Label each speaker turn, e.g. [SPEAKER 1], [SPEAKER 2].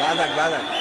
[SPEAKER 1] বাজাক বাজাক।